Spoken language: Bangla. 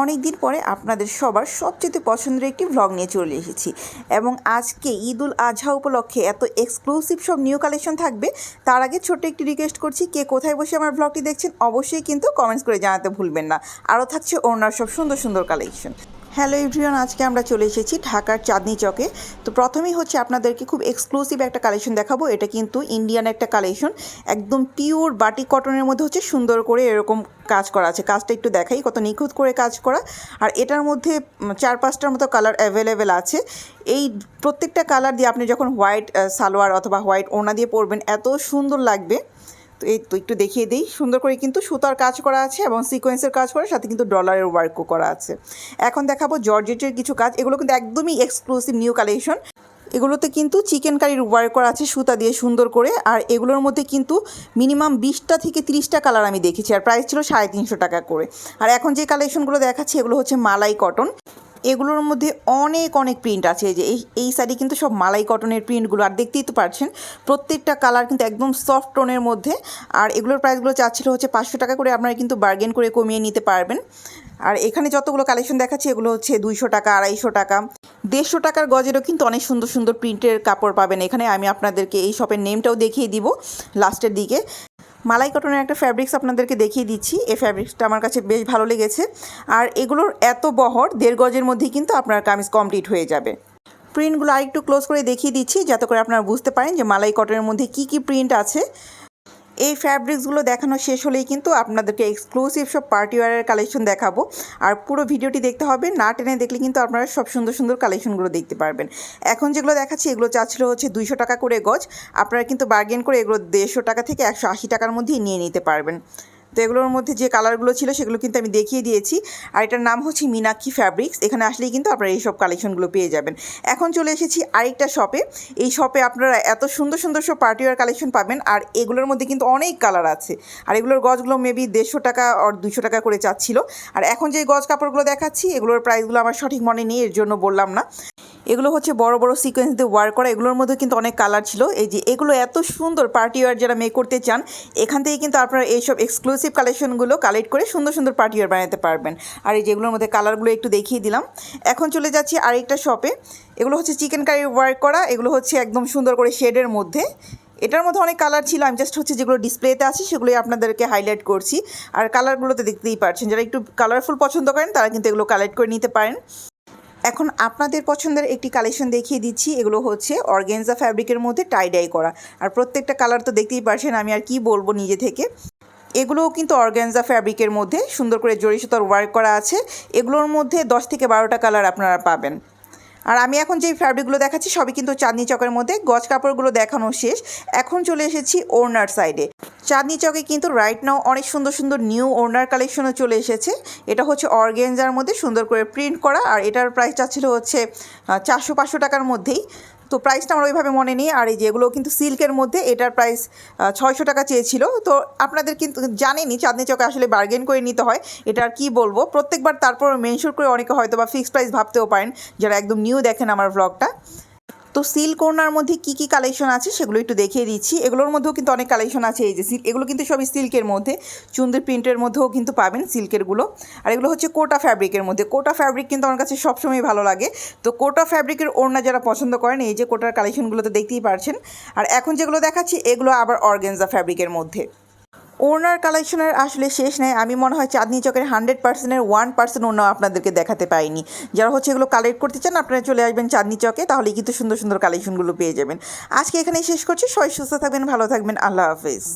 অনেক দিন পরে আপনাদের সবার সবচেয়ে পছন্দের একটি ভ্লগ নিয়ে চলে এসেছি। এবং আজকে ঈদ উল আজহা উপলক্ষে এত এক্সক্লুসিভ সব নিউ কালেকশন থাকবে, তার আগে ছোট্ট একটি রিকোয়েস্ট করছি, কে কোথায় বসে আমার ব্লগটি দেখছেন অবশ্যই কিন্তু কমেন্টস করে জানাতে ভুলবেন না। আরও থাকছে ওনার সব সুন্দর সুন্দর কালেকশন হ্যালো এভরিওয়ান আজকে আমরা চলে এসেছি ঢাকার চাঁদনি চকে। তো প্রথমেই হচ্ছে আপনাদেরকে খুব এক্সক্লুসিভ একটা কালেকশন দেখাবো। এটা কিন্তু ইন্ডিয়ান একটা কালেকশন একদম পিওর বাটি কটনের মধ্যে হচ্ছে সুন্দর করে এরকম কাজ করা আছে। কাজটা একটু দেখাই, কত নিখুঁত করে কাজ করা। আর এটার মধ্যে চার পাঁচটার মতো কালার অ্যাভেলেবেল আছে। এই প্রত্যেকটা কালার দিয়ে আপনি যখন হোয়াইট সালোয়ার অথবা হোয়াইট ওনা দিয়ে পরবেন, এত সুন্দর লাগবে। তো এই তো একটু দেখিয়ে দিই। সুন্দর করে কিন্তু সুতার কাজ করা আছে এবং সিকোয়েন্সের কাজ করা সাথে কিন্তু ডলারের ওয়ার্কও করা আছে। এখন দেখাবো জর্জেটের কিছু কাজ। এগুলো কিন্তু একদমই এক্সক্লুসিভ নিউ কালেকশন এগুলোতে কিন্তু চিকেন কারির ওয়ার্ক করা আছে সুতা দিয়ে সুন্দর করে। আর এগুলোর মধ্যে কিন্তু মিনিমাম বিশটা থেকে তিরিশটা কালার আমি দেখেছি। আর প্রাইস ছিল সাড়ে তিনশো টাকা করে। আর এখন যে কালেকশনগুলো দেখাচ্ছি, এগুলো হচ্ছে মালাই কটন এগুলোর মধ্যে অনেক অনেক প্রিন্ট আছে। যে, এই এই সাইডে কিন্তু সব মালাই কটনের প্রিন্টগুলো আর দেখতেই তো পারছেন, প্রত্যেকটা কালার কিন্তু একদম সফট টোনের মধ্যে। আর এগুলোর প্রাইসগুলো চাচ্ছিল হচ্ছে পাঁচশো টাকা করে, আপনারা কিন্তু বার্গেন করে কমিয়ে নিতে পারবেন। আর এখানে যতগুলো কালেকশন দেখাচ্ছি, এগুলো হচ্ছে দুইশো টাকা, আড়াইশো টাকা। দেড়শো টাকার গজেরও কিন্তু অনেক সুন্দর সুন্দর প্রিন্টের কাপড় পাবেন। এখানে আমি আপনাদেরকে এই শপের নেমটাও দেখিয়ে দিব লাস্টের দিকে। মালাই কটনের একটা ফ্যাব্রিক্স আপনাদেরকে দেখিয়ে দিচ্ছি। এই ফ্যাব্রিক্সটা আমার কাছে বেশ ভালো লেগেছে। আর এগুলোর এত বহর, দেড় গজের মধ্যেই কিন্তু আপনার কামিজ কমপ্লিট হয়ে যাবে। প্রিন্টগুলো আরেকটু ক্লোজ করে দেখিয়ে দিচ্ছি, যাতে করে আপনারা বুঝতে পারেন যে মালাই কটনের মধ্যে কি কি প্রিন্ট আছে। এই ফ্যাব্রিক্সগুলো দেখানো শেষ হলেই কিন্তু আপনাদেরকে এক্সক্লুসিভ সব পার্টি ওয়ারের কালেকশন দেখাবো। আর পুরো ভিডিওটি দেখতে হবে, না টেনে দেখলে কিন্তু আপনারা সব সুন্দর সুন্দর কালেকশনগুলো দেখতে পারবেন। এখন যেগুলো দেখাচ্ছি, এগুলো চাচ্ছিল হচ্ছে দুইশো টাকা করে গজ। আপনারা কিন্তু বার্গেন করে এগুলো দেড়শো টাকা থেকে একশো আশি টাকার মধ্যেই নিয়ে নিতে পারবেন। তো এগুলোর মধ্যে যে কালারগুলো ছিল সেগুলো কিন্তু আমি দেখিয়ে দিয়েছি। আর এটার নাম হচ্ছে মিনাক্ষী ফ্যাব্রিক্স। এখানে আসলেই কিন্তু আপনারা এইসব কালেকশনগুলো পেয়ে যাবেন। এখন চলে এসেছি আরেকটা শপে। এই শপে আপনারা এত সুন্দর সুন্দর সব পার্টিওয়ার কালেকশন পাবেন। আর এগুলোর মধ্যে কিন্তু অনেক কালার আছে। আর এগুলোর গজগুলো মেবি দেড়শো টাকা আর দুশো টাকা করে চাচ্ছিল। আর এখন যে গজ কাপড়গুলো দেখাচ্ছি, এগুলোর প্রাইসগুলো আমার সঠিক মনে নেই, এর জন্য বললাম না। এগুলো হচ্ছে বড় বড় সিকোয়েন্স দিয়ে ওয়ার করা। এগুলোর মধ্যে কিন্তু অনেক কালার ছিল। এই যে এগুলো এত সুন্দর পার্টি ওয়ার যারা মেক করতে চান, এখান থেকে কিন্তু আপনারা এইসব এক্সক্লুসিভ কালেকশনগুলো কালেক্ট করে সুন্দর সুন্দর পার্টি ওয়ার বানাতে পারবেন। আর এই যেগুলোর মধ্যে কালারগুলো একটু দেখিয়ে দিলাম। এখন চলে যাচ্ছি আরেকটা শপে এগুলো হচ্ছে চিকেন কারি ওয়ার্ক করা, এগুলো হচ্ছে একদম সুন্দর করে শেডের মধ্যে। এটার মধ্যে অনেক কালার ছিল, আমি জাস্ট হচ্ছে যেগুলো ডিসপ্লেতে আছে সেগুলোই আপনাদেরকে হাইলাইট করছি। আর কালারগুলোতে দেখতেই পারছেন, যারা একটু কালারফুল পছন্দ করেন, তারা কিন্তু এগুলো কালেক্ট করে নিতে পারেন। এখন আপনাদের পছন্দের একটি কালেকশন দেখিয়ে দিচ্ছি, এগুলো হচ্ছে অর্গেনজা ফ্যাব্রিকের মধ্যে টাই ডাই করা। আর প্রত্যেকটা কালার তো দেখতেই পারছেন, আমি আর কি বলব নিজে থেকে। এগুলোও কিন্তু অর্গ্যানজা ফ্যাব্রিকের মধ্যে। সুন্দর করে জড়ি সুতার ওয়ার্ক করা আছে। এগুলোর মধ্যে দশ থেকে বারোটা কালার আপনারা পাবেন। আর আমি এখন যে ফ্যাব্রিকগুলো দেখাচ্ছি, সবই কিন্তু চাঁদনি চকের মধ্যে। গজ কাপড়গুলো দেখানো শেষ। এখন চলে এসেছি ওড়নার সাইডে চাঁদনি চকে কিন্তু রাইট নাও অনেক সুন্দর সুন্দর নিউ ওড়নার কালেকশনও চলে এসেছে। এটা হচ্ছে অর্গেঞ্জার মধ্যে সুন্দর করে প্রিন্ট করা। আর এটার প্রাইস চাচ্ছিল হচ্ছে চারশো পাঁচশো টাকার মধ্যেই। তো প্রাইসটা আমার ওইভাবে মনে নেই। আর এই যেগুলো কিন্তু সিল্কের মধ্যে, এটার প্রাইস ছয়শো টাকা চেয়েছিল। তো আপনাদের কিন্তু জানেনি চাঁদনি চকে আসলে বার্গেন করে নিতে হয়। এটা আর কী বলব? প্রত্যেকবার তারপর মেনশোর করে অনেকে হয়তো বা ফিক্সড প্রাইস ভাবতেও পারেন। যারা একদম নিউ দেখেন আমার ব্লগটা তো সিল্ক ওড়নার মধ্যে কী কী কালেকশন আছে সেগুলো একটু দেখিয়ে দিচ্ছি। এগুলোর মধ্যেও কিন্তু অনেক কালেকশন আছে এই যে সিল্ক এগুলো কিন্তু সবই সিল্কের মধ্যে। চুন্দের প্রিন্টের মধ্যেও কিন্তু পাবেন সিল্কেরগুলো আর এগুলো হচ্ছে কোটা ফ্যাব্রিকের মধ্যে। কোটা ফ্যাব্রিক কিন্তু আমার কাছে সবসময় ভালো লাগে। তো কোটা ফ্যাব্রিকের ওড়না যারা পছন্দ করেন, এই যে কোটার কালেকশনগুলো তো দেখতেই পারছেন। আর এখন যেগুলো দেখাচ্ছি, এগুলো আবার অর্গেনজা ফ্যাব্রিকের মধ্যে। ওনার কালেকশনের আসলে শেষ নেই। আমি মনে হয় চাঁদনি চকের হান্ড্রেড পার্সেন্টের ওয়ান পার্সেন্ট ওনা আপনাদেরকে দেখাতে পাইনি। যারা হচ্ছে এগুলো কালেক্ট করতে চান, আপনারা চলে আসবেন চাঁদনি চকে তাহলে কিন্তু সুন্দর সুন্দর কালেকশনগুলো পেয়ে যাবেন। আজকে এখানেই শেষ করছি। সবাই সুস্থ থাকবেন, ভালো থাকবেন। আল্লাহ হাফিজ।